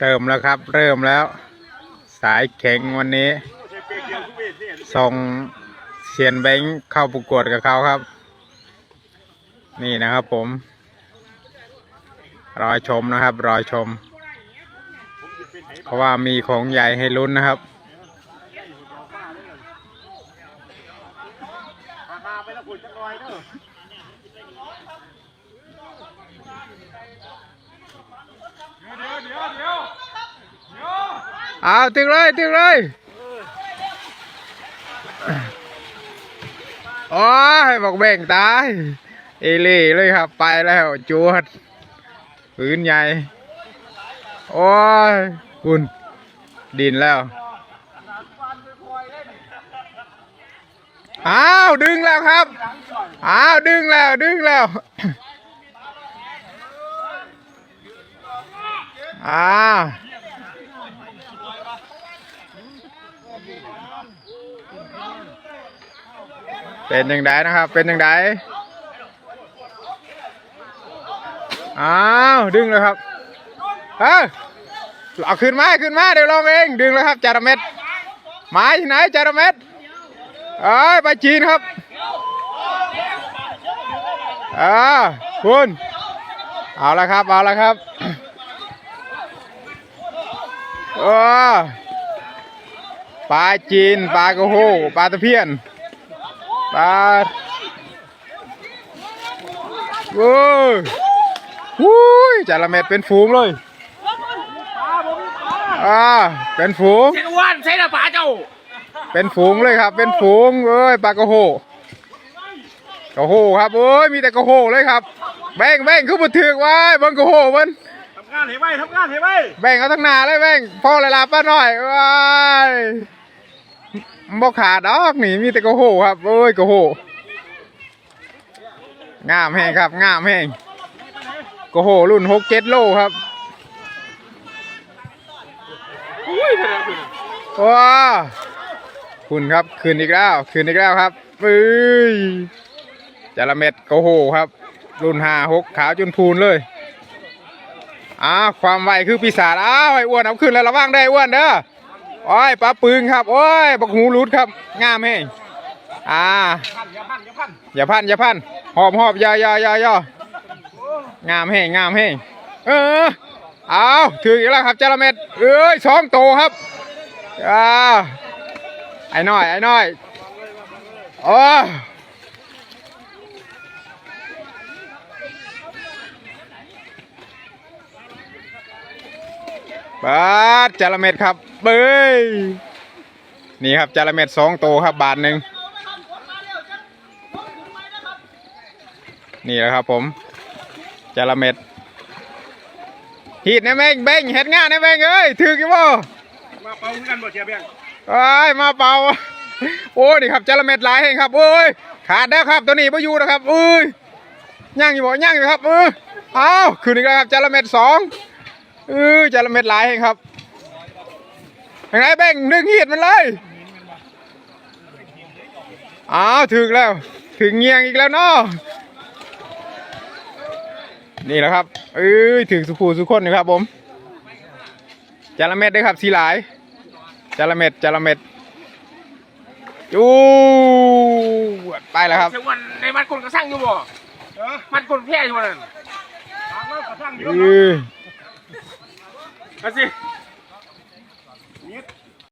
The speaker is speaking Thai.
เติมแล้วครับ เริ่มแล้ว สายแข็งวันนี้ ส่งเซียนแบงค์เข้าประกวดกับเขาครับ นี่นะครับผม รอชมนะครับ รอชม เพราะว่ามีของใหญ่ให้ลุ้นนะครับ เอาตึงเลยตึงเลยโอ้ยบอกแบ่งตายเอเล่เลยครับ ไปแล้วจวดปืนใหญ่ โอ้ยคุณดินแล้วอ้าวดึงแล้วครับอ้าวดึงแล้วดึงแล้วอ้าว เป็นยังไงนะครับ เป็นยังไงอ้าวดึงเลยครับเฮ้ยเอาขึ้นมาขึ้นมาเดี๋ยวลองเองดึงเลยครับจาระเม็ดไม้ที่ไหนจาระเม็ดเอ้ยไปจีนครับอ่าคุณเอาละครับเอาละครับโอ้ปลาจีนปลากระโหปลาตะเพียน ปลาโอ้ยวุ้ยจาระเม็ดเป็นฝูงเลยอ่าเป็นฝูงเส้นอ้วนใช่ละป๋าเจ้า เป็นฝูงเลยครับ เป็นฝูงเอ้ยปลากระโหกระโหครับโอ้ยมีแต่กระโหเลยครับ แบ่งแบ่งคือบุถือกไว้เบังกระโหมันทำงานเห็นไหมทำงานเห็นไหมแบ่งเอาทั้งหนาเลยแบ่งพ่อเลยลาป้าหน่อยว้าย บ่ขาดดอกนี่มีแต่กระโหครับโอ้ยกระโหงามแห้งครับงามแห้งกระโหรุ่นหกเจ็ดโลครับอุ้ยว้าคุณครับคืนอีกแล้วคืนอีกแล้วครับปื้ยจระเม็ดโกโหครับ รุ่นห้าหกขาวจนพูนเลยอ้าความไวคือปีศาจอ้าวไอ้อ้วนเอาขึ้นแล้วระวังได้อ้วนเด้อ โอ้ยปลาปืนครับ โอ้ยบักหูรูดครับ งามแห้งอ่า อย่าพันอย่าพันอย่าพันอย่าพันหอบหอบยาอยาอยาอยางามแห้งงามแห้งเออ เอาถืออีกแล้วครับจระเม็ดเอ้ยสองโตวครับอ่าไอ้น้อยไอ้น้อยโอ้ บาทจระเม็ดครับเบ้ยนี่ครับจระเม็ดสองโตวครับบาทหนึ่งนี่แหละครับผมจระเม็ดหีดนะแม่งเบ้งเห็ดงานนะแม่งเอ้ยถือกี่บ่มาเป่ากันบ่เชียร์เบียงเอ้ยมาเป่าโอ้นี่ครับจระเม็ดหลายแห่งครับโอ้ยขาดแล้วครับตัวนี้ไ่อยู่นะครับเอ้ยย่างอยู่บ่ย่างอยู่ครับเออเอาคืนนี้แล้วครับจระเม็ดสอง เออจระเม็ดหลายแห่งครับยังไงเบ้งดึงหีดมันเลยอ้าวถึงแล้ว ถึงเงียงอีกแล้วเนาะนี่แหละครับเอ้ยถึงสุภูสุคนนะครับผมจาระเม็ดด้วยครับสีหลายจาระเม็ดจาระเม็ดจูไปแล้วครับเส้นอ้วนในมัดคนกระสั่งอยู่บ่มัดคนแพ้อยู่นั่นทางนั้นกระสั่งอยู่ Assim.